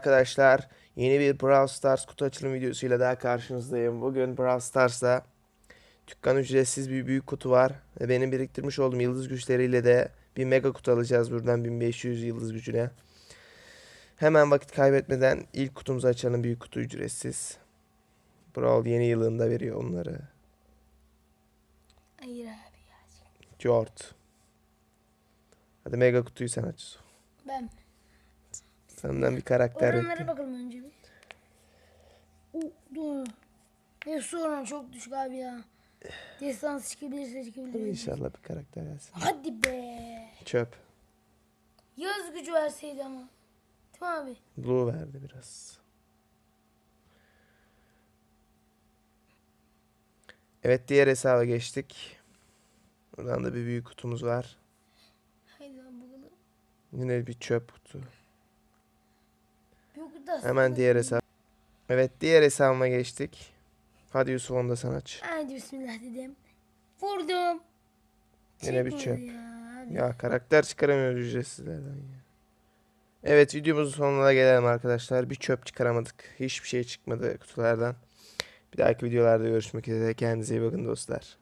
Arkadaşlar yeni bir Brawl Stars kutu açılım videosuyla daha karşınızdayım. Bugün Brawl Stars'ta dükkan ücretsiz bir büyük kutu var. Ve benim biriktirmiş olduğum yıldız güçleriyle de bir mega kutu alacağız buradan 1500 yıldız gücüne. Hemen vakit kaybetmeden ilk kutumuzu açalım büyük kutu ücretsiz. Brawl yeni yılında veriyor onları. Hayır abi ya. Jort. Hadi mega kutuyu sen aç. Ben. Senden bir karakter Oranlara bekliyorum. bakalım önce bir. Oo, dur. Ve sonra çok düşük abi ya. Destans çıkabilirse çıkabilir. İnşallah bir karakter gelsin. Hadi be. Çöp. Yaz gücü verseydi ama. Değil mi abi? Blue verdi biraz. Evet diğer hesaba geçtik. Buradan da bir büyük kutumuz var. Haydi bakalım. Yine bir çöp kutu. Yok da. Hemen diğer hesap. Evet diğer hesabıma geçtik. Hadi Yusuf onu da sen aç. Haydi bismillah dedim. Vurdum. Yine bir çöp. Ya. abi. Ya karakter çıkaramıyoruz ücretsizlerden ya. Evet videomuzun sonuna gelelim arkadaşlar. Bir çöp çıkaramadık. Hiçbir şey çıkmadı kutulardan. Bir dahaki videolarda görüşmek üzere. Kendinize iyi bakın dostlar.